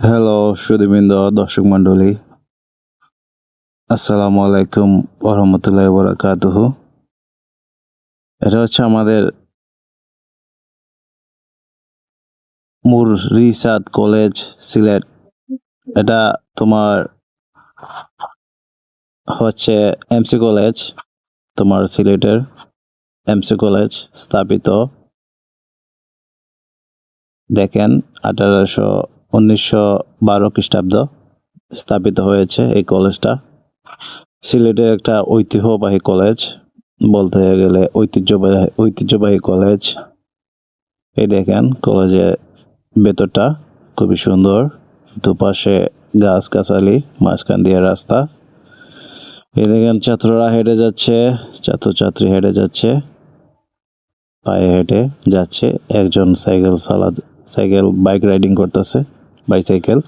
Hello সুদীবৃন্দ দর্শক মন্ডলী আসসালামু আলাইকুম ওরহমতুল্লাহ বরাকাতুহ এটা হচ্ছে আমাদের মুর রিসাদ কলেজ, সিলেট। এটা তোমার হচ্ছে এমসি কলেজ, তোমার সিলেটের এমসি কলেজ স্থাপিত। দেখেন, আঠারোশো উনিশশো বারো খ্রিস্টাব্দ স্থাপিত হয়েছে এই কলেজটা। সিলেটের একটা ঐতিহ্যবাহী কলেজ বলতে গেলে ঐতিহ্যবাহী ঐতিহ্যবাহী কলেজ। এই দেখেন কলেজের ভেতরটা খুবই সুন্দর। দুপাশে গাছ গাছালি মাঝখান দিয়ে রাস্তা। এই দেখেন ছাত্ররা হেঁটে যাচ্ছে, ছাত্রছাত্রী হেঁটে যাচ্ছে। পায়ে হেঁটে যাচ্ছে, একজন সাইকেল চালা, সাইকেল বাইক রাইডিং করতেছে। বাইসাইকেল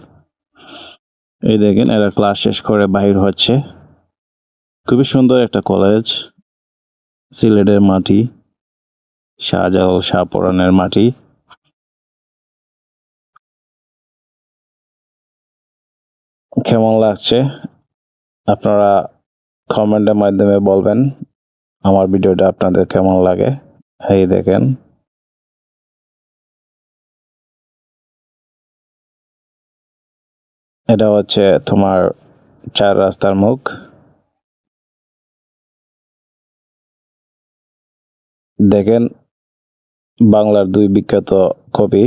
এই দেখেন, এরা ক্লাস শেষ করে বাহির হচ্ছে। খুবই সুন্দর একটা কলেজ সিলেটের মাটি, শাহজালাল শাহপরানের মাটি। কেমন লাগছে? আপনারা কমেন্টের মাধ্যমে বলবেন, আমার ভিডিওটা আপনাদের কেমন লাগে? এই দেখেন। এটা হচ্ছে তোমার চার রাস্তার মুখ। দেখেন বাংলার দুই বিখ্যাত কবি,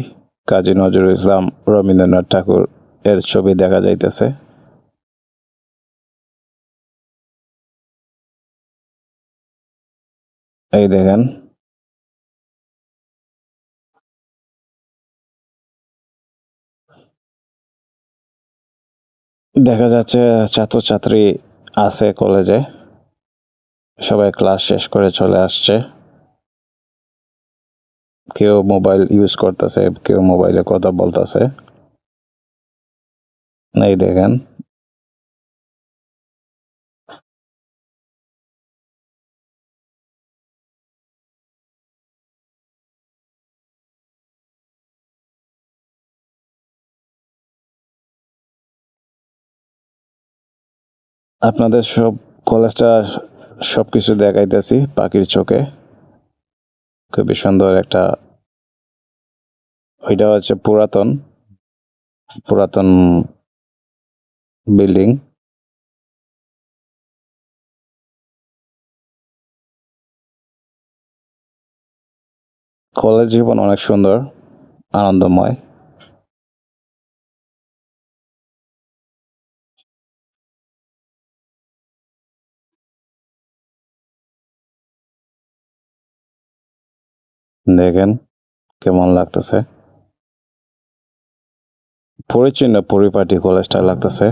কাজী নজরুল ইসলাম রবীন্দ্রনাথ ঠাকুর এর ছবি দেখা যাইতেছে। এই দেখেন দেখা যাচ্ছে ছাত্রছাত্রী আছে কলেজে সবাই ক্লাস শেষ করে চলে আসছে। কেউ মোবাইল ইউজ করতেছে, কেউ মোবাইলে কথা বলতেছে। এই দেখেন। আপনাদের সব কলেজটা সবকিছু দেখাইতেছি পাখির চোখে। খুবই সুন্দর একটা, ওইটা হচ্ছে পুরাতন পুরাতন বিল্ডিং কলেজ জীবন অনেক সুন্দর, আনন্দময়। দেখেন কেমন লাগতেছে। পরিচ্ছন্ন পরিপাটি কলেজটা লাগতেছে।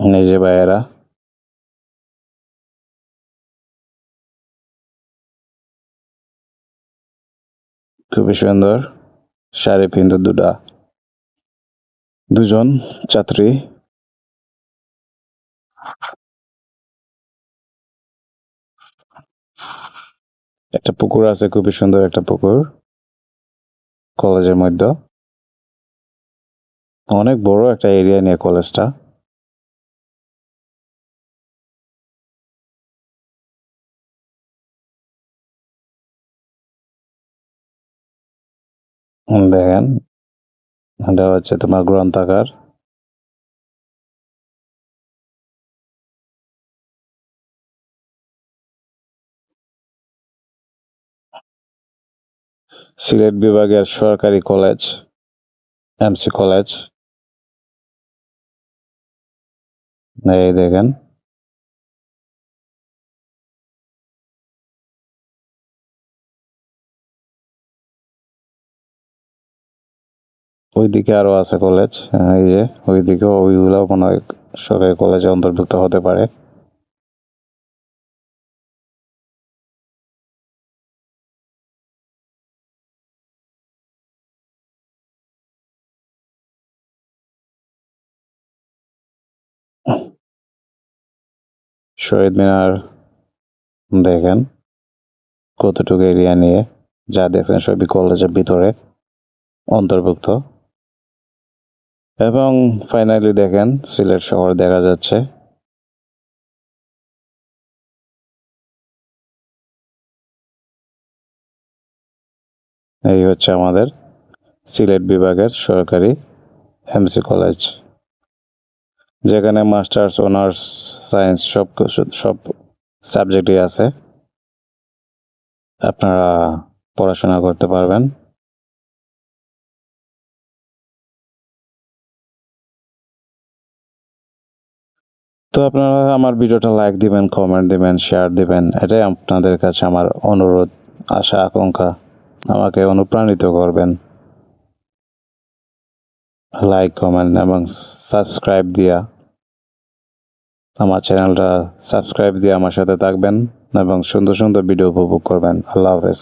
নিজে ভাইয়েরা। খুবই সুন্দর শাড়ি পিন্ধে দুটা। দুজন ছাত্রী। একটা পুকুর আছে, খুবই সুন্দর একটা পুকুর। কলেজের মধ্যে। অনেক বড় একটা এরিয়া নিয়ে কলেজটা। দেখেন, এটা হচ্ছে তোমার গ্রন্থাগার। সিলেট বিভাগের সরকারি কলেজ, এমসি কলেজ। এই দেখেন। ওইদিকে আরও আছে কলেজ, এই যে ওইদিকে ওইগুলো মনে হয় সরকারি কলেজে অন্তর্ভুক্ত হতে পারে। শহীদ মিনার দেখেন কতটুকু এরিয়া নিয়ে যা দেখছেন সবই কলেজের ভিতরে অন্তর্ভুক্ত। এবং ফাইনালি দেখেন সিলেট শহর দেখা যাচ্ছে। এই হচ্ছে আমাদের সিলেট বিভাগের সরকারি এমসি কলেজ যেখানে মাস্টার্স, অনার্স, সায়েন্স সব সব সাবজেক্টই আছে। আপনারা পড়াশোনা করতে পারবেন। তো আপনারা আমার ভিডিওটা লাইক দিবেন কমেন্ট দিবেন শেয়ার দিবেন। এটাই আপনাদের কাছে আমার অনুরোধ, আশা, আকাঙ্ক্ষা। আমাকে অনুপ্রাণিত করবেন। লাইক কমেন্ট এবং সাবস্ক্রাইব দিয়া আমার চ্যানেলটা সাবস্ক্রাইব দিয়ে আমার সাথে থাকবেন এবং সুন্দর সুন্দর ভিডিও উপভোগ করবেন। আল্লাহ হাফেজ।